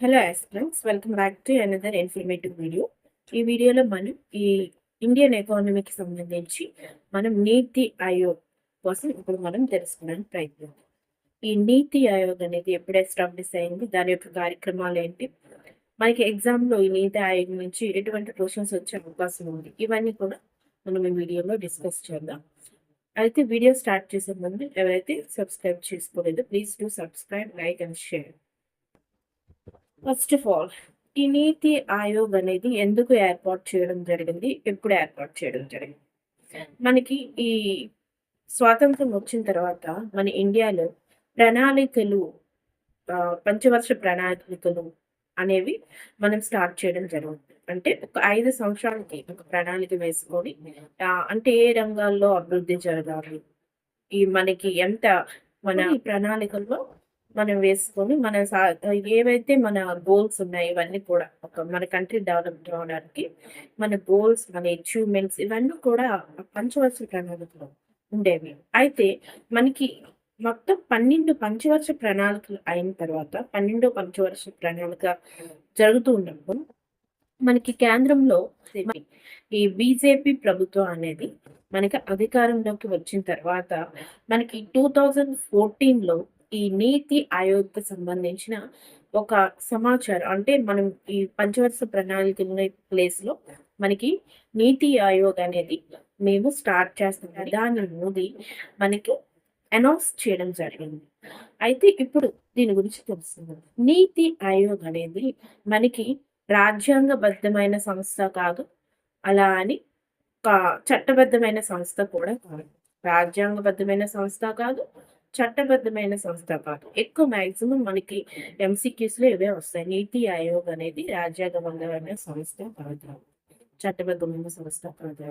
Hello friends welcome back to another informative video ఈ వీడియోలో మనం ఈ ఇండియన్ ఎకానమీకి సంబంధించి మనం నీతి ఆయోగ్ కోసం ఇప్పుడు మనం తెలుసుకోవడానికి ప్రయత్నం. ఈ నీతి ఆయోగ్ అనేది ఎప్పుడు ఎస్టాబ్లిష్ అయింది దాని యొక్క కార్యక్రమాలు ఏంటి? మనకి ఎగ్జామ్లో ఈ నీతి ఆయోగ్ నుంచి ఎటువంటి క్వశ్చన్స్ వచ్చే అవకాశం ఉంది? ఇవన్నీ కూడా మనం ఈ వీడియోలో డిస్కస్ చేద్దాం. అయితే వీడియో స్టార్ట్ చేసే ముందు ఎవరైతే subscribe చేసుకోలేదో please do subscribe like and share first of all ఈ నీతి ఆయోగ్ అనేది ఎందుకు ఏర్పాటు చేయడం జరిగింది? ఎప్పుడు ఏర్పాటు చేయడం జరిగింది? మనకి ఈ స్వాతంత్రం వచ్చిన తర్వాత మన ఇండియాలో ప్రణాళికలు పంచవర్ష ప్రణాళికలు అనేవి మనం స్టార్ట్ చేయడం జరుగుతుంది. అంటే ఒక ఐదు సంవత్సరాలకి ఒక ప్రణాళిక వేసుకొని అంటే ఏ రంగాల్లో అభివృద్ధి జరగాలి? ఈ మనకి ఎంత మన ప్రణాళికల్లో మనం వేసుకొని మన సా- ఏవైతే మన గోల్స్ ఉన్నాయి ఇవన్నీ కూడా ఒక మన కంట్రీ డెవలప్ అవడానికి మన గోల్స్ మన అచీవ్మెంట్స్ ఇవన్నీ కూడా పంచవర్ష ప్రణాళికలో ఉండేవి. అయితే మనకి మొత్తం పన్నెండు పంచవర్ష ప్రణాళికలు అయిన తర్వాత పన్నెండో పంచవర్ష ప్రణాళిక జరుగుతూ ఉన్నప్పుడు మనకి కేంద్రంలో ఈ బీజేపీ ప్రభుత్వం అనేది మనకి అధికారంలోకి వచ్చిన తర్వాత మనకి టూ థౌజండ్ ఫోర్టీన్లో ఈ నీతి ఆయోగ్కి సంబంధించిన ఒక సమాచారం. అంటే మనం ఈ పంచవర్ష ప్రణాళిక ప్లేస్లో మనకి నీతి ఆయోగ్ అనేది మేము స్టార్ట్ చేస్తున్నాం దాని మోదీ మనకి అనౌన్స్ చేయడం జరిగింది. అయితే ఇప్పుడు దీని గురించి తెలుసుకుందాం. నీతి ఆయోగ్ అనేది మనకి రాజ్యాంగబద్ధమైన సంస్థ కాదు. అలా అని ఒక చట్టబద్ధమైన సంస్థ కూడా కాదు. రాజ్యాంగబద్ధమైన సంస్థ కాదు. చట్టబద్ధమైన సంస్థ కాదు. ఎక్కువ మ్యాక్సిమం మనకి ఎంసీక్యూస్లో ఇవే వస్తాయి. నీతి ఆయోగ్ అనేది రాజ్యాంగబద్ధమైన సంస్థ కాదు. చట్టబద్ధమైన సంస్థ కాదు.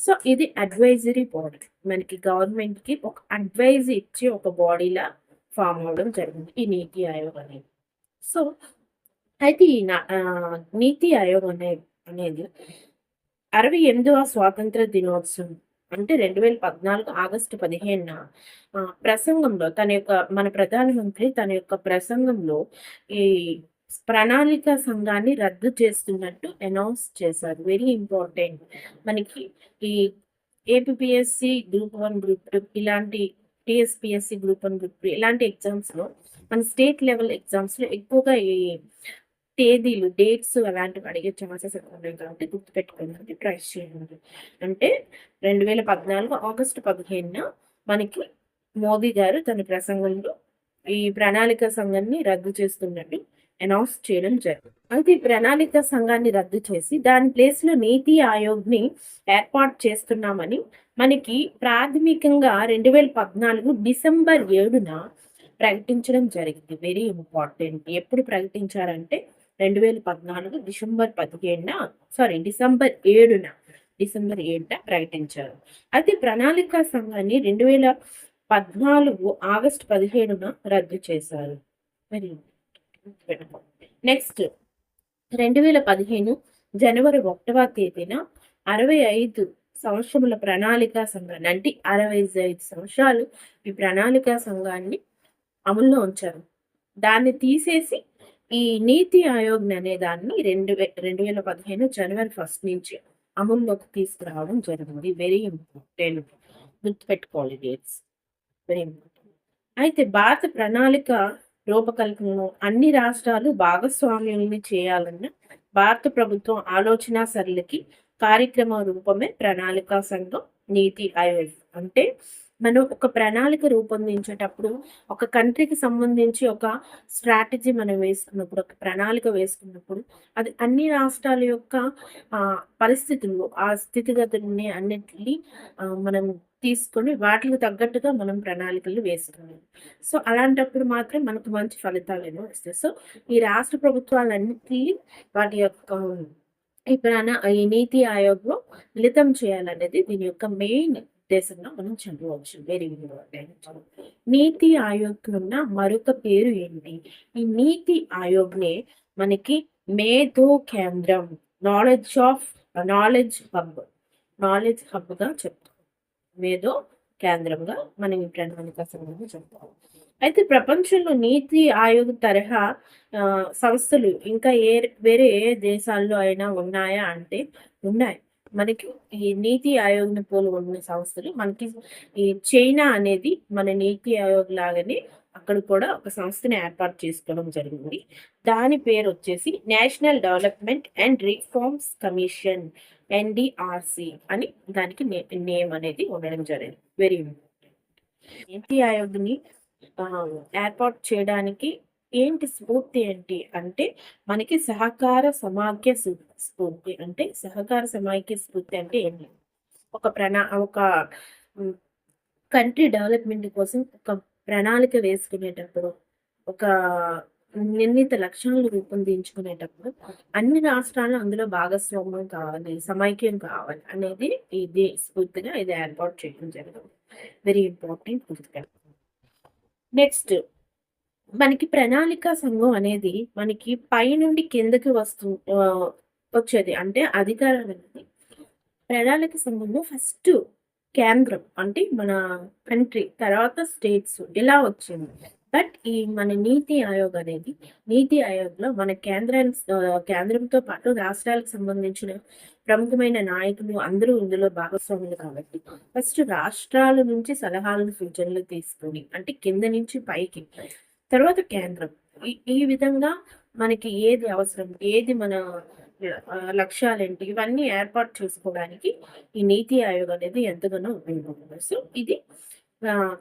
సో ఇది అడ్వైజరీ బాడీ మనకి గవర్నమెంట్కి ఒక అడ్వైజ్ ఇచ్చి ఒక బాడీలా ఫామ్ అవడం జరిగింది. ఈ నీతి ఆయోగ్ అనేది. సో అయితే ఈ నా- నీతి ఆయోగ్ అనే అనేది అరవై ఎనిమిదవ స్వాతంత్ర దినోత్సవం అంటే రెండు వేల పద్నాలుగు ఆగస్టు పదిహేనున ప్రసంగంలో తన యొక్క మన ప్రధానమంత్రి తన యొక్క ప్రసంగంలో ఈ ప్రణాళిక సంఘాన్ని రద్దు చేస్తున్నట్టు అనౌన్స్ చేశారు. Very important. మనకి ఈ APSC group one group two ఇలాంటి TSPSC group one group two ఇలాంటి ఎగ్జామ్స్లో మన స్టేట్ లెవెల్ ఎగ్జామ్స్లో ఎక్కువగా ఈ తేదీలు డేట్స్ అలాంటివి అడిగే ఛాన్సెస్ ఎక్కువ ఉన్నాయి కాబట్టి గుర్తుపెట్టుకోవడానికి ట్రై చేయండి. అంటే రెండు వేల పద్నాలుగు ఆగస్టు పదిహేనున మనకి మోదీ గారు తన ప్రసంగంలో ఈ ప్రణాళిక సంఘాన్ని రద్దు చేస్తున్నట్టు అనౌన్స్ చేయడం జరిగింది. అయితే ఈ ప్రణాళిక సంఘాన్ని రద్దు చేసి దాని ప్లేస్లో నీతి ఆయోగ్ని ఏర్పాటు చేస్తున్నామని మనకి ప్రాథమికంగా రెండు వేల పద్నాలుగు డిసెంబర్ ఏడున ప్రకటించడం జరిగింది. వెరీ ఇంపార్టెంట్ ఎప్పుడు ప్రకటించారంటే రెండు వేల పద్నాలుగు డిసెంబర్ పదిహేడున సారీ డిసెంబర్ ఏడున డిసెంబర్ ఏడున ప్రకటించారు. అయితే ప్రణాళిక సంఘాన్ని రెండు వేల పద్నాలుగు ఆగస్టు పదిహేడున రద్దు చేశారు. మరి నెక్స్ట్ రెండు వేల పదిహేను జనవరి ఒకటవ తేదీన అరవై ఐదు సంవత్సరముల ప్రణాళిక సంఘాన్ని అంటే అరవై ఐదు సంవత్సరాలు ఈ ప్రణాళిక సంఘాన్ని అమల్లో ఉంచారు. దాన్ని తీసేసి ఈ నీతి ఆయోగ్ అనే దాన్ని రెండు వే రెండు వేల పదిహేను జనవరి ఫస్ట్ నుంచి అమల్లోకి తీసుకురావడం జరిగింది. వెరీ ఇంపార్టెంట్ గుర్తుపెట్టుకోవాలి డేట్స్ వెరీ ఇంపార్టెంట్ అయితే భారత ప్రణాళిక రూపకల్పనలో అన్ని రాష్ట్రాలు భాగస్వామ్యాన్ని చేయాలన్న భారత ప్రభుత్వం ఆలోచన సరళికి కార్యక్రమ రూపమే ప్రణాళిక సంఘం నీతి ఆయోగ్. అంటే మనం ఒక ప్రణాళిక రూపొందించేటప్పుడు ఒక కంట్రీకి సంబంధించి ఒక స్ట్రాటజీ మనం వేసుకున్నప్పుడు ఒక ప్రణాళిక వేసుకున్నప్పుడు అది అన్ని రాష్ట్రాల యొక్క పరిస్థితులు ఆ స్థితిగతుల్ని అన్నిటినీ మనం తీసుకొని వాటికి తగ్గట్టుగా మనం ప్రణాళికలు వేసుకున్నాం. సో అలాంటప్పుడు మాత్రం మనకు మంచి ఫలితాలు ఏమో వస్తాయి. సో ఈ రాష్ట్ర ప్రభుత్వాలన్నిటి వాటి యొక్క ఈ ప్రాణ ఈ నీతి ఆయోగ్లో మిళితం చేయాలనేది దీని యొక్క మెయిన్ ఉద్దేశంగా మనం చదవచ్చు వెరీ ఇంపార్టెంట్ నీతి ఆయోగ్ ఉన్న మరొక పేరు ఏంటి? ఈ నీతి ఆయోగ్నే మనకి మేధో కేంద్రం knowledge of knowledge hub knowledge హబ్గా చెప్తాం మేధో కేంద్రంగా మనం ఈ ప్రణాళిక సంఘాన్ని చెప్తాం అయితే ప్రపంచంలో నీతి ఆయోగ్ తరహా సంస్థలు ఇంకా ఏ వేరే ఏ దేశాల్లో అయినా ఉన్నాయా అంటే ఉన్నాయి. మనకి ఈ నీతి ఆయోగ్ని పోలి ఉన్న సంస్థలు మనకి ఈ చైనా అనేది మన నీతి ఆయోగ్ లాగానే అక్కడ కూడా ఒక సంస్థని ఏర్పాటు చేసుకోవడం జరిగింది. దాని పేరు వచ్చేసి national development and reforms commission NDRC అని దానికి నేమ్ అనేది ఉండడం జరిగింది. Very important. నీతి ఆయోగ్ని ఏర్పాటు చేయడానికి ఏంటి స్ఫూర్తి ఏంటి అంటే మనకి సహకార సమాఖ్య స్ఫూర్తి అంటే సహకార సమాఖ్య స్ఫూర్తి అంటే ఏంటి ఒక ప్రణా ఒక కంట్రీ డెవలప్మెంట్ కోసం ఒక ప్రణాళిక వేసుకునేటప్పుడు ఒక నిర్ణీత లక్ష్యాలను రూపొందించుకునేటప్పుడు అన్ని రాష్ట్రాలు అందులో భాగస్వామ్యం కావాలి సమైక్యం కావాలి అనేది ఇది స్ఫూర్తిగా ఇది ఏర్పాటు చేయడం జరగదు. వెరీ ఇంపార్టెంట్ గుర్తుపెట్టుకోండి నెక్స్ట్ మనకి ప్రణాళిక సంఘం అనేది మనకి పై నుండి కిందకి వస్తు వచ్చేది. అంటే అధికారం అనేది ప్రణాళిక సంఘంలో ఫస్ట్ కేంద్రం అంటే మన కంట్రీ తర్వాత స్టేట్స్ ఇలా వచ్చింది. బట్ ఈ మన నీతి ఆయోగ్ అనేది నీతి ఆయోగ్లో మన కేంద్రానికి కేంద్రంతో పాటు రాష్ట్రాలకు సంబంధించిన ప్రముఖమైన నాయకులు అందరూ ఇందులో భాగస్వాములు కాబట్టి ఫస్ట్ రాష్ట్రాల నుంచి సలహాలను సూచనలు తీసుకొని అంటే కింద నుంచి పైకి తర్వాత కేంద్రం. ఈ ఈ విధంగా మనకి ఏది అవసరం? ఏది మన లక్ష్యాలు లక్ష్యాలేంటి? ఇవన్నీ ఏర్పాటు చేసుకోవడానికి ఈ నీతి ఆయోగ్ అనేది ఎంతగానో ఉపయోగపడుతుంది. సో ఇది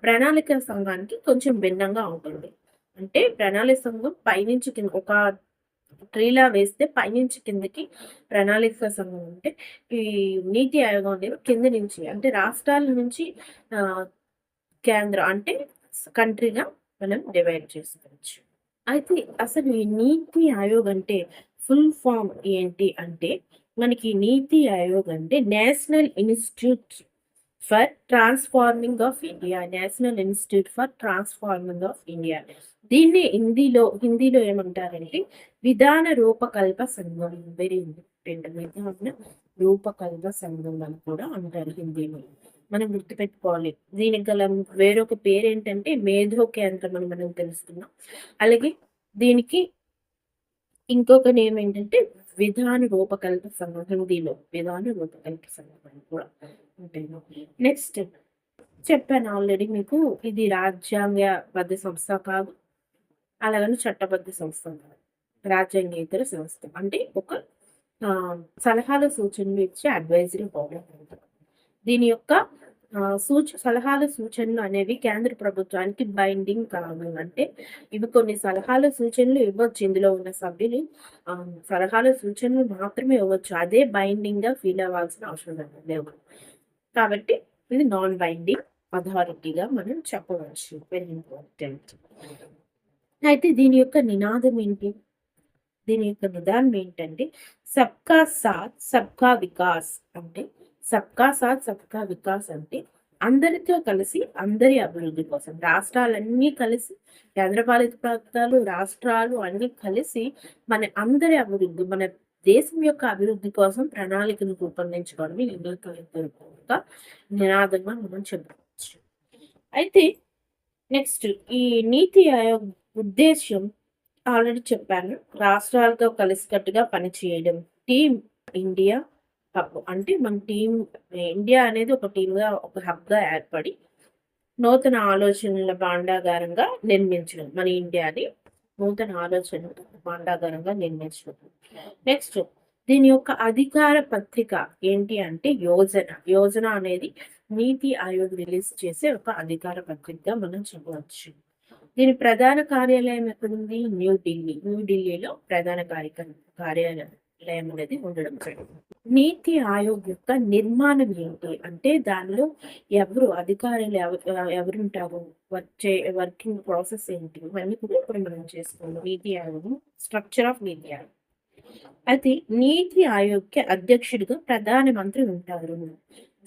ప్రణాళిక సంఘానికి కొంచెం భిన్నంగా ఉంటుంది. అంటే ప్రణాళిక సంఘం పైనుంచి కింద ఒక ట్రీలా వేస్తే పైనుంచి కిందకి ప్రణాళిక సంఘం ఉంటే ఈ నీతి ఆయోగం అనేది కింద నుంచి అంటే రాష్ట్రాల నుంచి కేంద్రం అంటే కంట్రీగా మనం డివైడ్ చేసుకోవచ్చు. అయితే అసలు ఈ నీతి ఆయోగ్ అంటే ఫుల్ ఫామ్ ఏంటి అంటే మనకి నీతి ఆయోగ్ అంటే national institute for transforming of India national institute for transforming of India దీన్ని హిందీలో హిందీలో ఏమంటారంటే విధాన రూపకల్ప సంఘం వెరీ ఇంపార్టెంట్ విధాన రూపకల్ప సంఘం అని కూడా అంటారు హిందీలో. మనం గుర్తుపెట్టుకోవాలి. దీనికి గల వేరొక పేరు ఏంటంటే మేధో కేంద్రం అని మనం తెలుసుకున్నాం అలాగే దీనికి ఇంకొక నేమ్ ఏంటంటే విధాన రూపకల్ప సంఘం హిందీలో విధాన రూపకల్ప సంఘం కూడా ఉంటుంది. నెక్స్ట్ చెప్పాను ఆల్రెడీ మీకు ఇది రాజ్యాంగబద్ధ సంస్థ కాదు. అలాగని చట్టబద్ధ సంస్థ కాదు. రాజ్యాంగేతర సంస్థ. అంటే ఒక ఆ, సలహాలు సూచనలు ఇచ్చే అడ్వైజరీ బాడీ దీని యొక్క సూచ సలహాలు సూచనలు అనేవి కేంద్ర ప్రభుత్వానికి బైండింగ్ కావు అంటే ఇవి కొన్ని సలహాలు సూచనలు ఇవ్వచ్చు. ఇందులో ఉన్న సభ్యులు సలహాలు సూచనలు మాత్రమే ఇవ్వచ్చు. అదే బైండింగ్గా ఫీల్ అవ్వాల్సిన అవసరం లేదు. కాబట్టి ఇది నాన్ బైండింగ్ అథారిటీగా మనం చెప్పవచ్చు. వెరీ ఇంపార్టెంట్ అయితే దీని యొక్క నినాదం ఏంటి? దీని యొక్క నిదానం ఏంటంటే సబ్కా సాత్ సబ్కా వికాస్ అంటే సబ్కా సాత్ సబ్కా వికాస్ అంటే అందరితో కలిసి అందరి అభివృద్ధి కోసం. రాష్ట్రాలన్నీ కలిసి కేంద్రపాలిత ప్రాంతాలు రాష్ట్రాలు అన్ని కలిసి మన అందరి అభివృద్ధి మన దేశం యొక్క అభివృద్ధి కోసం ప్రణాళికను రూపొందించుకోవడం ఈ యొక్క నినాదంగా మనం చెప్పవచ్చు. అయితే నెక్స్ట్ ఈ నీతి ఆయోగ్ ఉద్దేశ్యం ఆల్రెడీ చెప్పాను. రాష్ట్రాలతో కలిసికట్టుగా పనిచేయడం. టీమ్ ఇండియా హబ్ అంటే మన టీం ఇండియా అనేది ఒక టీమ్గా ఒక హబ్గా ఏర్పడి నూతన ఆలోచనల భాండాగారంగా నిర్మించడం మన ఇండియాని నూతన ఆలోచనలు భాండాగారంగా నిర్మించడం. నెక్స్ట్ దీని యొక్క అధికార పత్రిక ఏంటి అంటే యోజన. యోజన అనేది నీతి ఆయోగ్ రిలీజ్ చేసే ఒక అధికార పత్రికగా మనం చెప్పవచ్చు. దీని ప్రధాన కార్యాలయం ఎక్కడుంది? న్యూఢిల్లీ న్యూఢిల్లీలో ప్రధాన కార్యక్రమ కార్యాలయం. అనేది ఉండడం జరిగింది. నీతి ఆయోగ్ యొక్క నిర్మాణం ఏంటి? అంటే దానిలో ఎవరు అధికారులు ఎవరు ఎవరుంటారు? వర్క్ వర్కింగ్ ప్రాసెస్ ఏంటి? ఇవన్నీ కూడా ఇప్పుడు మనం చేసుకున్నాం నీతి ఆయోగ్ స్ట్రక్చర్ ఆఫ్ నీతి ఆయోగ్. అయితే నీతి ఆయోగ్కి అధ్యక్షుడిగా ప్రధానమంత్రి ఉంటారు.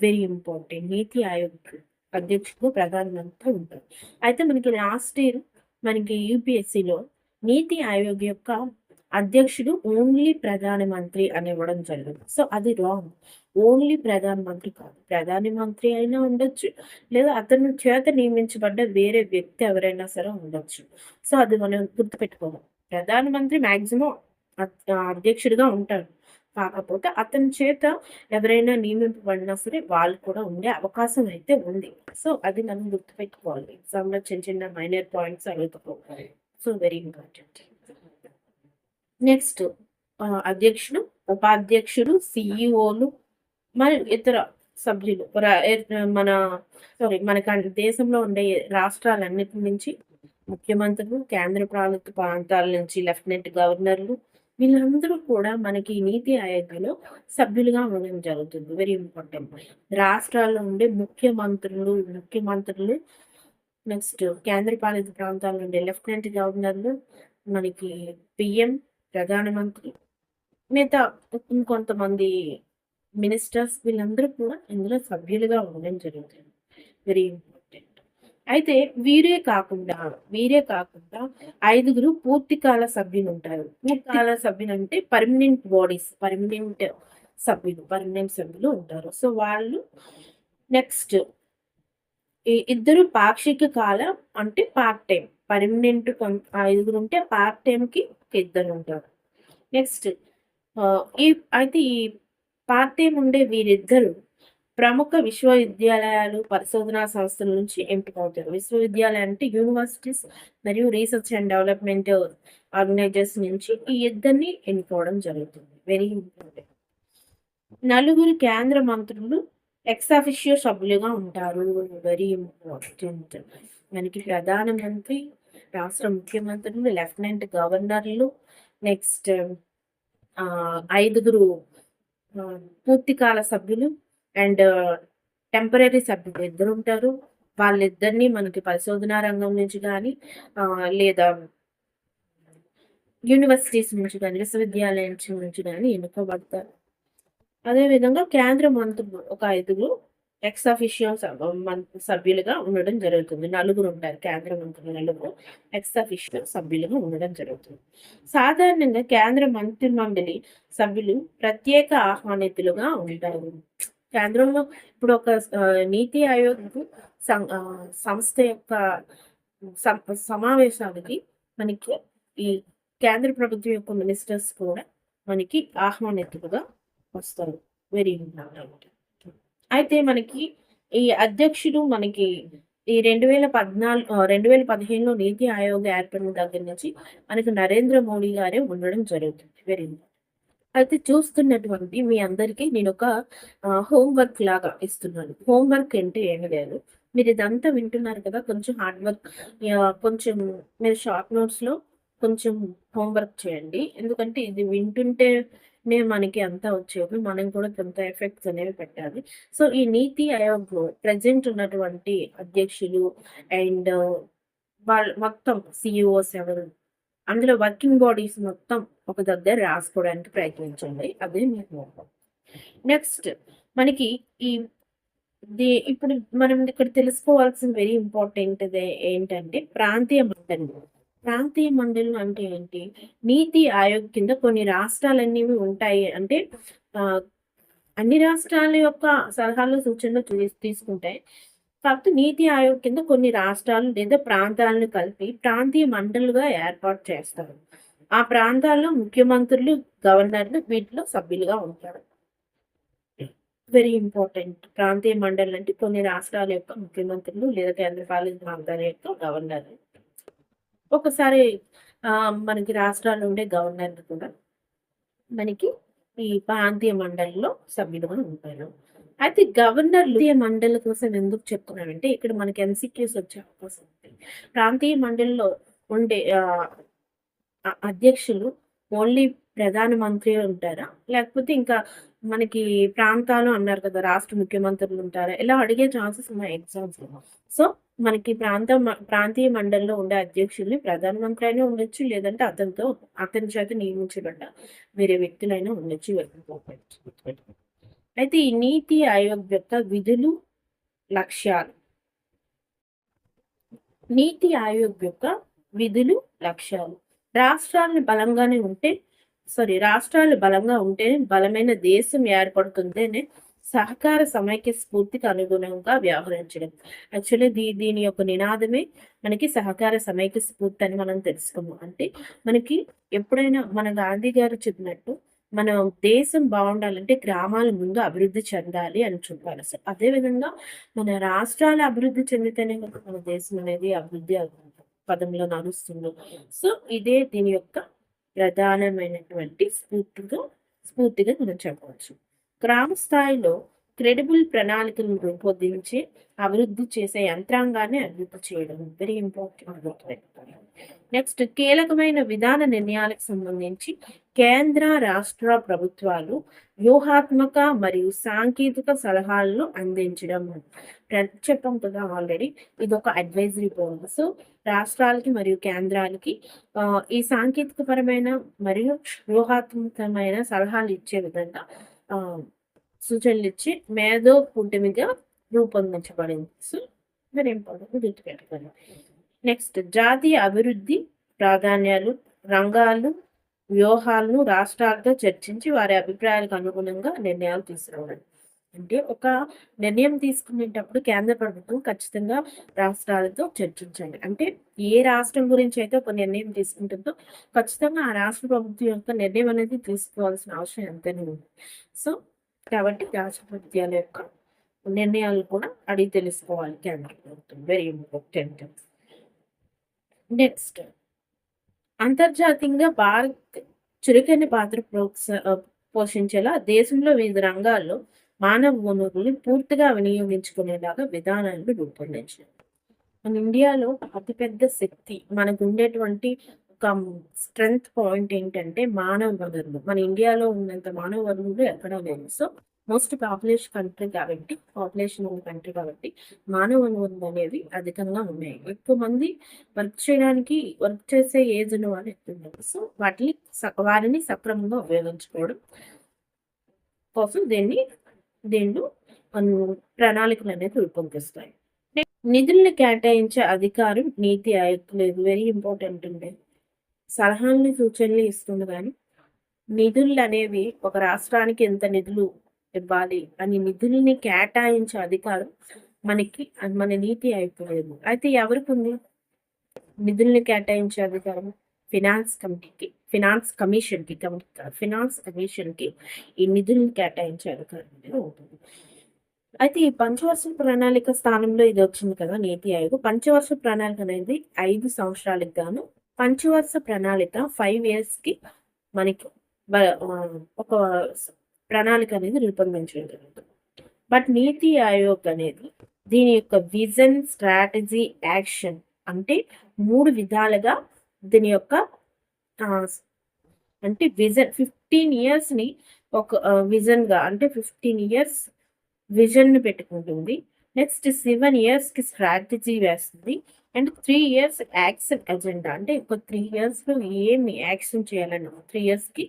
Very important. నీతి ఆయోగ్ అధ్యక్షుడు ప్రధానమంత్రి ఉంటారు. అయితే మనకి లాస్ట్ ఇయర్ మనకి యూపీఎస్సిలో నీతి ఆయోగ్ యొక్క అధ్యక్షుడు ఓన్లీ ప్రధానమంత్రి అని ఇవ్వడం జరిగింది. సో అది రాంగ్ ఓన్లీ ప్రధానమంత్రి కాదు. ప్రధాని మంత్రి అయినా ఉండొచ్చు. లేదా అతని చేత నియమించబడ్డ వేరే వ్యక్తి ఎవరైనా సరే ఉండొచ్చు. సో అది మనం గుర్తుపెట్టుకోవాలి. ప్రధానమంత్రి మాక్సిమం అధ్యక్షుడిగా ఉంటాడు. కాకపోతే అతని చేత ఎవరైనా నియమింపబడినా సరే వాళ్ళు కూడా ఉండే అవకాశం అయితే ఉంది. సో అది మనం గుర్తుపెట్టుకోవాలి. ఎగ్జామ్లో చిన్న చిన్న మైనర్ పాయింట్స్ అడుగుతారు సో వెరీ ఇంపార్టెంట్ నెక్స్ట్ అధ్యక్షుడు ఉపాధ్యక్షుడు సిఇఓలు మరియు ఇతర సభ్యులు మన సారీ మన దేశంలో ఉండే రాష్ట్రాలన్నిటి నుంచి ముఖ్యమంత్రులు కేంద్ర పాలిత ప్రాంతాల నుంచి లెఫ్టినెంట్ గవర్నర్లు వీళ్ళందరూ కూడా మనకి నీతి ఆయోగ్లో సభ్యులుగా ఉండడం జరుగుతుంది. వెరీ ఇంపార్టెంట్ రాష్ట్రాల్లో ఉండే ముఖ్యమంత్రులు ముఖ్యమంత్రులు నెక్స్ట్ కేంద్ర పాలిత ప్రాంతాల నుండి లెఫ్టినెంట్ గవర్నర్లు మనకి పిఎం ప్రధానమంత్రి మిగతా ఇంకొంతమంది మినిస్టర్స్ వీళ్ళందరూ కూడా ఇందులో సభ్యులుగా ఉండడం జరుగుతుంది వెరీ ఇంపార్టెంట్ అయితే వీరే కాకుండా వీరే కాకుండా ఐదుగురు పూర్తికాల సభ్యులు ఉంటారు. పూర్తికాల సభ్యులు అంటే పర్మనెంట్ బాడీస్ పర్మనెంట్ సభ్యులు పర్మనెంట్ సభ్యులు ఉంటారు. సో వాళ్ళు నెక్స్ట్ ఇద్దరు పాక్షిక కాలం అంటే పార్ట్ టైం. పర్మనెంట్ ఐదుగురు ఉంటే పార్ట్ టైంకి పెద్దలు ఉంటారు నెక్స్ట్ ఈ అయితే ఈ పార్టీ ఉండే వీరిద్దరు ప్రముఖ విశ్వవిద్యాలయాలు పరిశోధనా సంస్థల నుంచి ఎంపికవుతారు. విశ్వవిద్యాలయం అంటే యూనివర్సిటీస్ మరియు రీసెర్చ్ అండ్ డెవలప్మెంట్ ఆర్గనైజర్స్ నుంచి ఈ ఇద్దరిని ఎన్నుకోవడం జరుగుతుంది. వెరీ ఇంపార్టెంట్ నలుగురు కేంద్ర మంత్రులు ఎక్సాఫిషియో సభ్యులుగా ఉంటారు. వెరీ ఇంపార్టెంట్ మనకి ప్రధానమంత్రి రాష్ట్ర ముఖ్యమంత్రులు లెఫ్టినెంట్ గవర్నర్లు నెక్స్ట్ ఐదుగురు పూర్తికాల సభ్యులు అండ్ టెంపరీ సభ్యులు ఇద్దరు ఉంటారు. వాళ్ళిద్దరిని మనకి పరిశోధనా రంగం నుంచి కానీ లేదా యూనివర్సిటీస్ నుంచి కానీ విశ్వవిద్యాలయం నుంచి కానీ ఎన్నుకోబడతారు. అదేవిధంగా కేంద్ర మంత్రులు ఒక ఐదుగురు ఎక్స్ అఫిషియో సభ్యులుగా ఉండడం జరుగుతుంది. నలుగురు ఉంటారు. కేంద్ర మంత్రులు నలుగురు ఎక్స్ అఫిషియో సభ్యులుగా ఉండడం జరుగుతుంది. సాధారణంగా కేంద్ర మంత్రి మండలి సభ్యులు ప్రత్యేక ఆహ్వానితులుగా ఉంటారు. కేంద్రంలో ఇప్పుడు ఒక నీతి ఆయోగ్ సం- సంస్థ యొక్క సమావేశానికి సమావేశాలకి మనకి ఈ కేంద్ర ప్రభుత్వం యొక్క మినిస్టర్స్ కూడా మనకి ఆహ్వానితులుగా వస్తారు. వెరీ ఇంపార్టెంట్ అయితే మనకి ఈ అధ్యక్షుడు మనకి ఈ రెండు వేల పద్నాలుగు రెండు వేల పదిహేనులో నీతి ఆయోగ్ ఏర్పడిన దగ్గర నుంచి మనకు నరేంద్ర మోడీ గారే ఉండడం జరుగుతుంది. వెరీ ఇంపార్టెంట్ అయితే చూస్తున్నటువంటి మీ అందరికీ నేను ఒక హోంవర్క్ లాగా ఇస్తున్నాను. హోంవర్క్ అంటే ఏమి లేదు. మీరు ఇదంతా వింటున్నారు కదా కొంచెం హార్డ్ వర్క్ కొంచెం మీరు షార్ట్ నోట్స్లో కొంచెం హోంవర్క్ చేయండి. ఎందుకంటే ఇది వింటుంటే నేను మనకి అంతా వచ్చేవి మనం కూడా కొంత ఎఫెక్ట్స్ అనేవి పెట్టాలి. సో ఈ నీతి ఆయోగ్ ప్రజెంట్ ఉన్నటువంటి అధ్యక్షులు అండ్ వాళ్ళ మొత్తం సిఇఓ సెవెన్ అందులో వర్కింగ్ బాడీస్ మొత్తం ఒక దగ్గర రాసుకోవడానికి ప్రయత్నించండి. అదే మీకు నెక్స్ట్ మనకి ఈ ది ఇప్పుడు మనం ఇక్కడ తెలుసుకోవాల్సిన వెరీ ఇంపార్టెంట్ ఏంటంటే ప్రాంతీయ మండలి ప్రాంతీయ మండలి అంటే ఏంటి? నీతి ఆయోగ్ కింద కొన్ని రాష్ట్రాలన్నీ ఉంటాయి. అంటే అన్ని రాష్ట్రాల యొక్క సలహాలు సూచనలు తీసుకుంటాయి కాబట్టి నీతి ఆయోగ్ కింద కొన్ని రాష్ట్రాలు లేదా ప్రాంతాలను కలిపి ప్రాంతీయ మండలుగా ఏర్పాటు చేస్తారు. ఆ ప్రాంతాల్లో ముఖ్యమంత్రులు గవర్నర్లు వీటిలో సభ్యులుగా ఉంటారు. వెరీ ఇంపార్టెంట్ ప్రాంతీయ మండలి అంటే కొన్ని రాష్ట్రాల యొక్క ముఖ్యమంత్రులు లేదా కేంద్రపాలిత ప్రాంతాల యొక్క గవర్నర్లు. ఒకసారి మనకి రాష్ట్రాల్లో ఉండే గవర్నర్లు కూడా మనకి ఈ ప్రాంతీయ మండలిలో సభ్యులుగా ఉంటారు. అయితే గవర్నర్లు ప్రాంతీయ మండలి కోసం ఎందుకు చెప్తున్నానంటే ఇక్కడ మనకి ఎన్సిక్యూస్ వచ్చే అవకాశం ఉంది. ప్రాంతీయ మండలిలో ఉండే అధ్యక్షులు ఓన్లీ ప్రధానమంత్రి ఉంటారా? లేకపోతే ఇంకా మనకి ప్రాంతాలు అన్నారు కదా రాష్ట్ర ముఖ్యమంత్రులు ఉంటారా? ఇలా అడిగే ఛాన్సెస్ ఉన్నాయి ఎగ్జామ్స్ సో మనకి ప్రాంత ప్రాంతీయ మండలిలో ఉండే అధ్యక్షుల్ని ప్రధానమంత్రి అయినా ఉండొచ్చు లేదంటే అతనితో అతని చేత నియమించబడ్డ వేరే వ్యక్తులైనా ఉండొచ్చు. అయితే ఈ నీతి ఆయోగ్ యొక్క విధులు లక్ష్యాలు. నీతి ఆయోగ్ యొక్క విధులు లక్ష్యాలు. రాష్ట్రాలు బలంగానే ఉంటే సారీ రాష్ట్రాలు బలంగా ఉంటేనే బలమైన దేశం ఏర్పడుతుందనే సహకార సమైక్య స్ఫూర్తికి అనుగుణంగా వ్యవహరించడం. యాక్చువల్లీ దీ దీని యొక్క నినాదమే మనకి సహకార సమైక్య స్ఫూర్తి అని మనం తెలుసుకున్నాం. అంటే మనకి ఎప్పుడైనా మన గాంధీ గారు చెప్పినట్టు మన దేశం బాగుండాలంటే గ్రామాల ముందు అభివృద్ధి చెందాలి అని చెప్పాలి. అసలు అదేవిధంగా మన రాష్ట్రాలు అభివృద్ధి చెందితేనే కదా మన దేశం అనేది అభివృద్ధి పదంలో నడుస్తుంది. సో ఇదే దీని యొక్క ప్రధానమైనటువంటి స్ఫూర్తిగా స్ఫూర్తిగా మనం చెప్పవచ్చు. గ్రామ స్థాయిలో క్రెడిబుల్ ప్రణాళికలను రూపొందించి అభివృద్ధి చేసే యంత్రాంగాన్ని అభివృద్ధి చేయడం వెరీ ఇంపార్టెంట్ నెక్స్ట్ కీలకమైన విధాన నిర్ణయాలకు సంబంధించి కేంద్ర రాష్ట్ర ప్రభుత్వాలు వ్యూహాత్మక మరియు సాంకేతిక సలహాలను అందించడం చెప్పాం కదా ఆల్రెడీ ఇది ఒక అడ్వైజరీ బోర్డు సో రాష్ట్రాలకి మరియు కేంద్రాలకి ఈ సాంకేతిక పరమైన మరియు వ్యూహాత్మకమైన సలహాలు ఇచ్చే విధంగా సూచనలు ఇచ్చి మేధో కూటమిగా రూపొందించబడింది. సో వెరీ ఇంపార్టెంట్ గుర్తుపెట్టుకోండి. నెక్స్ట్ జాతీయ అభివృద్ధి ప్రాధాన్యాలు రంగాలు వ్యూహాలను రాష్ట్రాలతో చర్చించి వారి అభిప్రాయాలకు అనుగుణంగా నిర్ణయాలు తీసుకురావడం. అంటే ఒక నిర్ణయం తీసుకునేటప్పుడు కేంద్ర ప్రభుత్వం ఖచ్చితంగా రాష్ట్రాలతో చర్చించండి. అంటే ఏ రాష్ట్రం గురించి అయితే ఒక నిర్ణయం తీసుకుంటుందో ఖచ్చితంగా ఆ రాష్ట్ర ప్రభుత్వం యొక్క నిర్ణయం అనేది తీసుకోవాల్సిన అవసరం ఎంతనే ఉంది. సో కాబట్టి రాష్ట్ర ప్రభుత్వాల యొక్క నిర్ణయాలు కూడా అడిగి తెలుసుకోవాలి కేంద్ర ప్రభుత్వం. వెరీ ఇంపార్టెంట్ నెక్స్ట్ అంతర్జాతీయంగా భారత్ చురుకైన పాత్ర పోషించేలా దేశంలో వివిధ రంగాల్లో మానవ వనరుల్ని పూర్తిగా వినియోగించుకునేలాగా విధానాలను రూపొందించారు. మన ఇండియాలో అతిపెద్ద శక్తి మనకు ఉండేటువంటి ఒక స్ట్రెంగ్త్ పాయింట్ ఏంటంటే మానవ వనరులు. మన ఇండియాలో ఉన్నంత మానవ వనరులు ఎక్కడా లేదు సో మోస్ట్ పాపులేషన్ కంట్రీ కాబట్టి పాపులేషన్ ఉన్న కంట్రీ కాబట్టి మానవ వనరులు అనేవి అధికంగా ఉన్నాయి. ఎక్కువ మంది వర్క్ చేయడానికి వర్క్ చేసే ఏజ్ ఉన్న వాళ్ళు ఎక్కువ సో వాటిని వారిని సక్రమంగా ఉపయోగించుకోవడం కోసం దీన్ని దీంట్లో ప్రణాళికలు అనేది రూపొందిస్తాయి. నిధుల్ని కేటాయించే అధికారం నీతి ఆయోగ్ లేదు వెరీ ఇంపార్టెంట్ ఉండే సలహాలని సూచనలు ఇస్తుంది కానీ నిధులు అనేవి ఒక రాష్ట్రానికి ఎంత నిధులు ఇవ్వాలి అని నిధుల్ని కేటాయించే అధికారం మనకి మన నీతి అయిపోలేదు అయితే ఎవరికి ఉంది? నిధుల్ని కేటాయించే అధికారం? ఫినాన్స్ కమిటీకి ఫినాన్స్ కమిషన్కి ఫినాన్స్ కమిషన్కి ఈ నిధులను కేటాయించారు అధికారం ఉంటుంది అయితే ఈ పంచవర్ష ప్రణాళిక స్థానంలో ఇది వచ్చింది కదా నీతి ఆయోగ్. పంచవర్ష ప్రణాళిక అనేది ఐదు సంవత్సరాలకు గాను పంచవర్ష ప్రణాళిక ఫైవ్ ఇయర్స్కి మనకి ఒక ప్రణాళిక అనేది రూపొందించడం జరుగుతుంది. బట్ నీతి ఆయోగ్ అనేది దీని యొక్క విజన్ స్ట్రాటజీ యాక్షన్ అంటే మూడు విధాలుగా దీని యొక్క అంటే విజన్ ఫిఫ్టీన్ ఇయర్స్ని ఒక విజన్గా అంటే ఫిఫ్టీన్ ఇయర్స్ విజన్ని పెట్టుకుంటుంది. నెక్స్ట్ సెవెన్ ఇయర్స్కి స్ట్రాటజీ వేస్తుంది. And three years action agenda అంటే ఒక త్రీ ఇయర్స్లో ఏమి యాక్షన్ చేయాలని త్రీ ఇయర్స్కి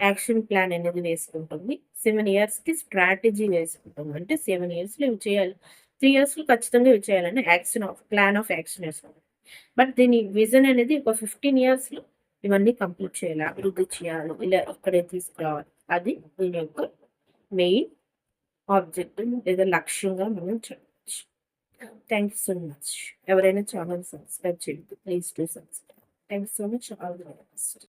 యాక్షన్ ప్లాన్ అనేది వేసుకుంటుంది. సెవెన్ ఇయర్స్కి స్ట్రాటజీ వేసుకుంటుంది. అంటే సెవెన్ ఇయర్స్లో ఇవి చేయాలి? త్రీ ఇయర్స్లో ఖచ్చితంగా ఇవి చేయాలని action of plan of action వేసుకుంటుంది బట్ దీని విజన్ అనేది ఒక ఫిఫ్టీన్ ఇయర్స్లో ఇవన్నీ కంప్లీట్ చేయాలి. అభివృద్ధి చేయాలి. ఇలా ఇక్కడే తీసుకురావాలి. అది దీని యొక్క మెయిన్ ఆబ్జెక్ట్ లేదా లక్ష్యంగా మనం చెప్పచ్చు. థ్యాంక్ యూ సో మచ్ ఎవరైనా ఛానల్ సబ్స్క్రైబ్ చేయండి please to subscribe thank you so much all the best